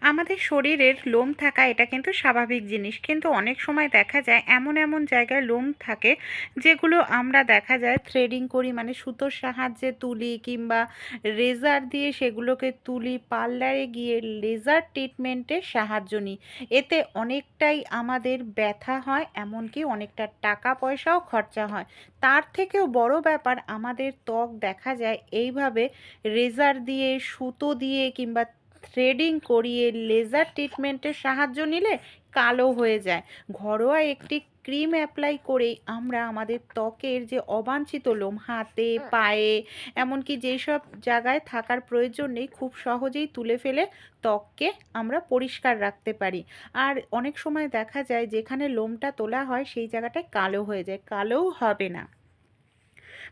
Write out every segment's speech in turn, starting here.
আমাদের শরীরের লোম থাকা এটা কিন্তু স্বাভাবিক জিনিস। কিন্তু অনেক সময় দেখা যায় এমন এমন জায়গায় লোম থাকে যেগুলো আমরা দেখা যায় থ্রেডিং করি মানে সুতোর সাহায্যে তুলি কিংবা রেজার দিয়ে সেগুলোকে তুলি পার্লারে গিয়ে লেজার ট্রিটমেন্টের সাহায্য নিই। এতে অনেকটাই আমাদের ব্যথা হয়, এমনকি অনেকটা টাকা পয়সাও খরচা হয়। তার থেকেও বড় ব্যাপার, আমাদের ত্বক দেখা যায় এইভাবে রেজার দিয়ে, সুতো দিয়ে কিংবা থ্রেডিং করিয়ে লেজার ট্রিটমেন্টের সাহায্য নিলে কালো হয়ে যায়। ঘরোয়া একটি ক্রিম অ্যাপ্লাই করেই আমরা আমাদের ত্বকের যে অবাঞ্ছিত লোম, হাতে, পায়ে, এমনকি যেসব জায়গায় থাকার প্রয়োজন নেই, খুব সহজেই তুলে ফেলে ত্বককে আমরা পরিষ্কার রাখতে পারি। আর অনেক সময় দেখা যায় যেখানে লোমটা তোলা হয়, সেই জায়গাটায় কালো হয়ে যায়, কালোও হবে না।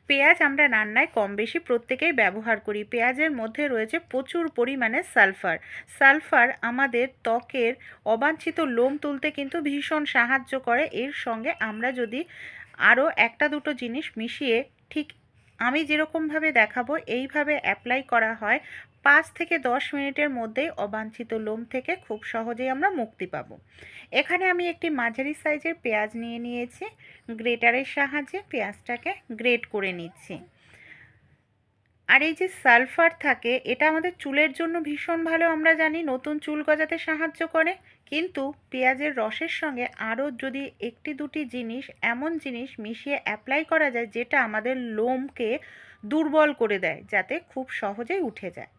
পেঁয়াজ আমরা রান্নায় কম বেশি প্রত্যেকেই ব্যবহার করি। পেঁয়াজের মধ্যে রয়েছে প্রচুর পরিমাণে সালফার। সালফার আমাদের ত্বকের অবাঞ্ছিত লোম তুলতে কিন্তু ভীষণ সাহায্য করে। এর সঙ্গে আমরা যদি আরও একটা দুটো জিনিস মিশিয়ে ঠিক আমি যেরকমভাবে দেখাবো, এইভাবে অ্যাপ্লাই করা হয় পাঁচ থেকে দশ মিনিটের মধ্যেই অবাঞ্ছিত লোম থেকে খুব সহজেই আমরা মুক্তি পাবো। এখানে আমি একটি মাঝারি সাইজের পেঁয়াজ নিয়ে নিয়েছি। গ্রেটারের সাহায্যে পেঁয়াজটাকে গ্রেট করে নিচ্ছি। আর এই যে সালফার থাকে, এটা আমাদের চুলের জন্য ভীষণ ভালো, আমরা জানি, নতুন চুল গজাতে সাহায্য করে। কিন্তু পেঁয়াজের রসের সঙ্গে আরও যদি একটি দুটি জিনিস, এমন জিনিস মিশিয়ে অ্যাপ্লাই করা যায়, যেটা আমাদের লোমকে দুর্বল করে দেয়, যাতে খুব সহজেই উঠে যায়।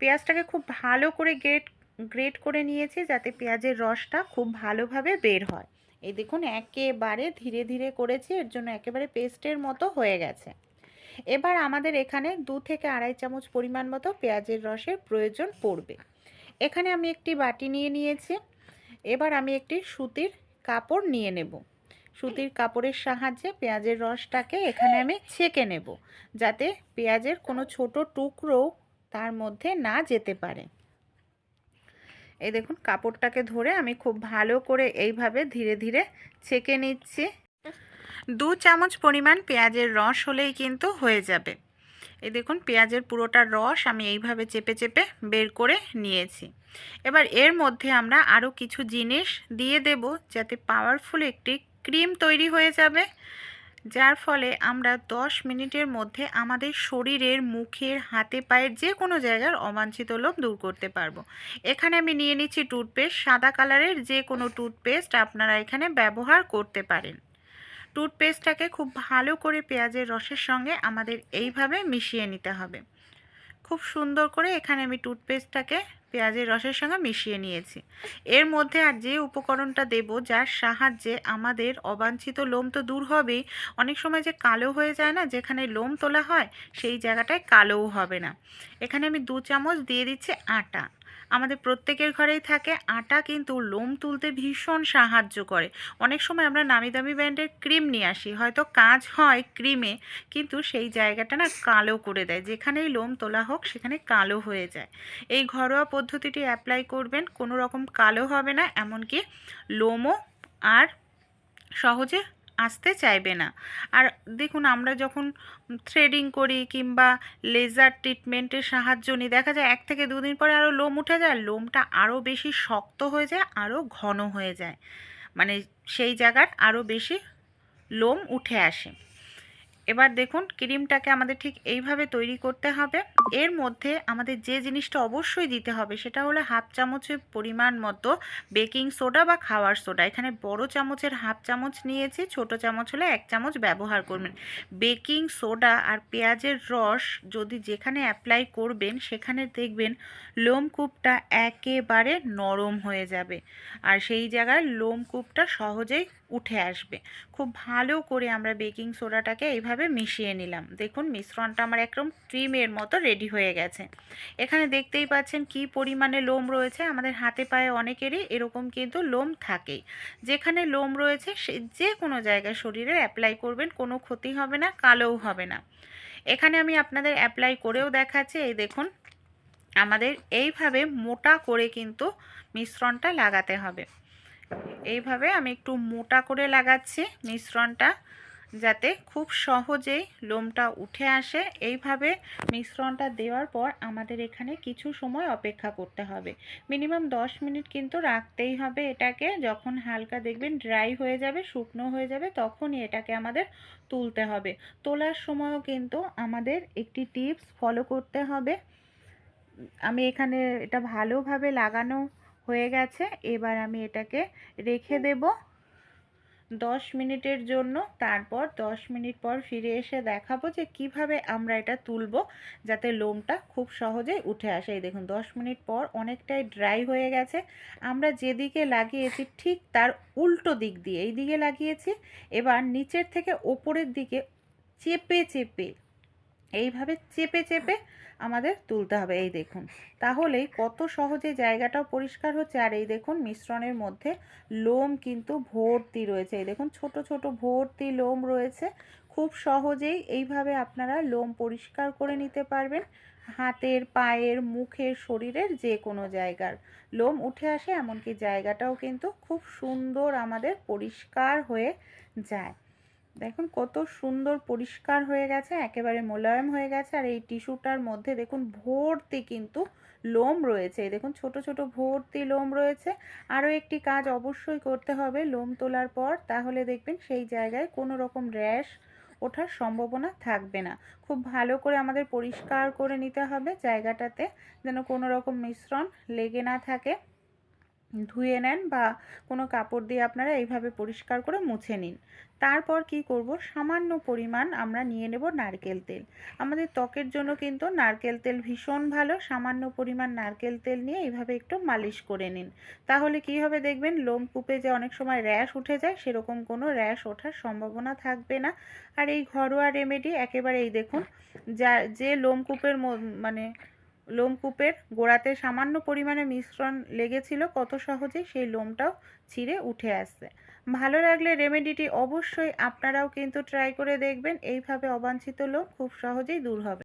পেঁয়াজটাকে খুব ভালো করে গ্রেট গ্রেট করে নিয়েছি যাতে পেঁয়াজের রসটা খুব ভালোভাবে বের হয়। এই দেখুন, একেবারে ধীরে ধীরে করেছি, এর জন্য একেবারে পেস্টের মতো হয়ে গেছে। এবার আমাদের এখানে দু থেকে আড়াই চামচ পরিমাণ মতো পেঁয়াজের রসের প্রয়োজন পড়বে। এখানে আমি একটি বাটি নিয়ে নিয়েছি। এবার আমি একটি সুতির কাপড় নিয়ে নেব। সুতির কাপড়ের সাহায্যে পেঁয়াজের রসটাকে এখানে আমি ছেঁকে নেব, যাতে পেঁয়াজের কোনো ছোট টুকরো তার মধ্যে না যেতে পারে। এই দেখুন, কাপড়টাকে ধরে আমি খুব ভালো করে এইভাবে ধীরে ধীরে ছেঁকে নিচ্ছি। দু চামচ পরিমাণ পেঁয়াজের রস হলেই কিন্তু হয়ে যাবে। এই দেখুন, পেঁয়াজের পুরোটা রস আমি এইভাবে চেপে চেপে বের করে নিয়েছি। এবার এর মধ্যে আমরা আরও কিছু জিনিস দিয়ে দেব যাতে পাওয়ারফুল একটি ক্রিম তৈরি হয়ে যাবে। যার ফলে আমরা 10 মিনিটের মধ্যে আমাদের শরীরের মুখের, হাতে পায়ের যে কোনো জায়গার অবাঞ্ছিত লোভ দূর করতে পারব। এখানে আমি নিয়ে নিচ্ছি টুথপেস্ট। সাদা কালারের যে কোনো টুথপেস্ট আপনারা এখানে ব্যবহার করতে পারেন। টুথপেস্টটাকে খুব ভালো করে পেঁয়াজের রসের সঙ্গে আমাদের এইভাবে মিশিয়ে নিতে হবে। খুব সুন্দর করে এখানে আমি টুথপেস্টটাকে পেঁয়াজের রসের সঙ্গে মিশিয়ে নিয়েছি। এর মধ্যে আর যে উপকরণটা দেব, যার সাহায্যে আমাদের অবাঞ্ছিত লোম তো দূর হবেই, অনেক সময় যে কালো হয়ে যায় না, যেখানে লোম তোলা হয়, সেই জায়গাটায় কালোও হবে না। এখানে আমি দু চামচ দিয়ে দিচ্ছি আটা। আমাদের প্রত্যেকের ঘরেই থাকে। আটা কিন্তু লোম তুলতে ভীষণ সাহায্য করে। অনেক সময় আমরা নামি দামি ব্র্যান্ডের ক্রিম নিয়ে আসি। হয়তো কাজ হয় ক্রিমে, কিন্তু সেই জায়গাটা না কালো করে দেয়। যেখানেই লোম তোলা হোক, সেখানে কালো হয়ে যায়। এই ঘরোয়া পদ্ধতিটি অ্যাপ্লাই করবেন। কোনো রকম কালো হবে না, এমনকি লোমও আর সহজে আসতে চাইবে না। আর দেখুন, আমরা যখন থ্রেডিং করি কিংবা লেজার ট্রিটমেন্টের সাহায্য নিই, দেখা যায় এক থেকে দুদিন পরে আরও লোম উঠে যায়, লোমটা আরও বেশি শক্ত হয়ে যায় আরও ঘন হয়ে যায়। মানে সেই জায়গার আরও বেশি লোম উঠে আসে। এবার দেখুন ক্রিমটাকে আমাদের ঠিক এইভাবে তৈরি করতে হবে। এর মধ্যে আমাদের যে জিনিসটা অবশ্যই দিতে হবে সেটা হলো হাফ চামচের পরিমাণ মতো বেকিং সোডা বা খাওয়ার সোডা। এখানে বড় চামচের হাফ চামচ নিয়েছি, ছোট চামচ হলে এক চামচ ব্যবহার করবেন। বেকিং সোডা আর পেঁয়াজের রস যদি যেখানে অ্যাপ্লাই করবেন সেখানে দেখবেন লোমকূপটা একেবারে নরম হয়ে যাবে আর সেই জায়গায় লোমকূপটা সহজেই উঠে আসবে। খুব ভালো করে আমরা বেকিং সোডাটাকে এইভাবে মিশিয়ে নিলাম। দেখুন, মিশ্রণটা আমার একদম ক্রিমের মতো রেডি হয়ে গেছে। এখানে দেখতেই পাচ্ছেন কি পরিমাণে লোম রয়েছে। আমাদের হাতে পায়ে অনেকেরই এরকম কিন্তু লোম থাকেই। যেখানে লোম রয়েছে, সে যে কোনো জায়গায় শরীরে অ্যাপ্লাই করবেন, কোনো ক্ষতি হবে না, কালোও হবে না। এখানে আমি আপনাদের অ্যাপ্লাই করেও দেখাচ্ছি। এই দেখুন, আমাদের এইভাবে মোটা করে কিন্তু মিশ্রণটা লাগাতে হবে। এইভাবে আমি একটু মোটা করে লাগাচ্ছি মিশ্রণটা। যাতে খুব সহজেই লোমটা উঠে আসে। এইভাবে মিশ্রণটা দেওয়ার পর আমাদের এখানে কিছু সময় অপেক্ষা করতে হবে। মিনিমাম দশ মিনিট কিন্তু রাখতেই হবে এটাকে। যখন হালকা দেখবেন ড্রাই হয়ে যাবে, শুকনো হয়ে যাবে, তখনই এটাকে আমাদের তুলতে হবে। তোলার সময়ও কিন্তু আমাদের একটি টিপস ফলো করতে হবে। আমি এখানে এটা ভালোভাবে লাগানো হয়ে গেছে। এবার আমি এটাকে রেখে দেব। দশ মিনিটের জন্য তারপর দশ মিনিট পর ফিরে এসে দেখাবো যে কীভাবে আমরা এটা তুলব যাতে লোমটা খুব সহজেই উঠে আসে। এই দেখুন, দশ মিনিট পর অনেকটাই ড্রাই হয়ে গেছে। আমরা যেদিকে লাগিয়েছি ঠিক তার উল্টো দিক দিয়ে এই দিকে লাগিয়েছি। এবার নিচের থেকে ওপরের দিকে চেপে চেপে এইভাবে চেপে চেপে আমাদের তুলতে হবে। এই দেখুন, তাহলেই কত সহজে জায়গাটাও পরিষ্কার হচ্ছে। আর এই দেখুন, মিশ্রণের মধ্যে লোম কিন্তু ভর্তি রয়েছে। এই দেখুন, ছোট ছোট ভর্তি লোম রয়েছে। খুব সহজেই এইভাবে আপনারা লোম পরিষ্কার করে নিতে পারবেন। হাতের, পায়ের, মুখের, শরীরের যে কোনো জায়গার লোম উঠে আসে, এমনকি জায়গাটাও কিন্তু খুব সুন্দর আমাদের পরিষ্কার হয়ে যায়। দেখুন কত সুন্দর পরিষ্কার হয়ে গেছে, একেবারে মোলায়েম হয়ে গেছে, আর এই টিস্যুটার মধ্যে দেখুন ভর্তি কিন্তু লোম রয়েছে। দেখুন ছোট ছোট ভর্তি লোম রয়েছে। আরও একটি কাজ অবশ্যই করতে হবে লোম তোলার পর, তাহলে দেখবেন সেই জায়গায় কোনো রকম র্যাশ ওঠার সম্ভাবনা থাকবে না। খুব ভালো করে আমাদের পরিষ্কার করে নিতে হবে জায়গাটাতে, যেন কোনো রকম মিশ্রণ লেগে না থাকে। ধুয়ে নেন বা কোনো কাপড় দিয়ে আপনারা এইভাবে পরিষ্কার করে মুছে নিন। তারপর কি করব? সামান্য পরিমাণ আমরা নিয়ে নেব নারকেল তেল। আমাদের ত্বকের জন্য কিন্তু নারকেল তেল ভীষণ ভালো। সামান্য পরিমাণ নারকেল তেল নিয়ে এইভাবে একটু মালিশ করে নিন। তাহলে কি হবে দেখবেন? লোম কূপে যে অনেক সময় র্যাশ উঠে যায়, সেরকম কোনো র্যাশ ওঠার সম্ভাবনা থাকবে না। আর এই ঘরোয়া রেমেডি একেবারে এই দেখুন, যা, যে লোমকূপের মানে লোমকূপের গোড়াতে সামান্য পরিমাণে মিশ্রণ লেগেছিল, কত সহজে সেই লোমটাও ছিঁড়ে উঠে আসছে। ভালো লাগলে রেমেডিটি অবশ্যই আপনারাও কিন্তু ট্রাই করে দেখবেন। এইভাবে অবাঞ্ছিত লোম খুব সহজেই দূর হবে।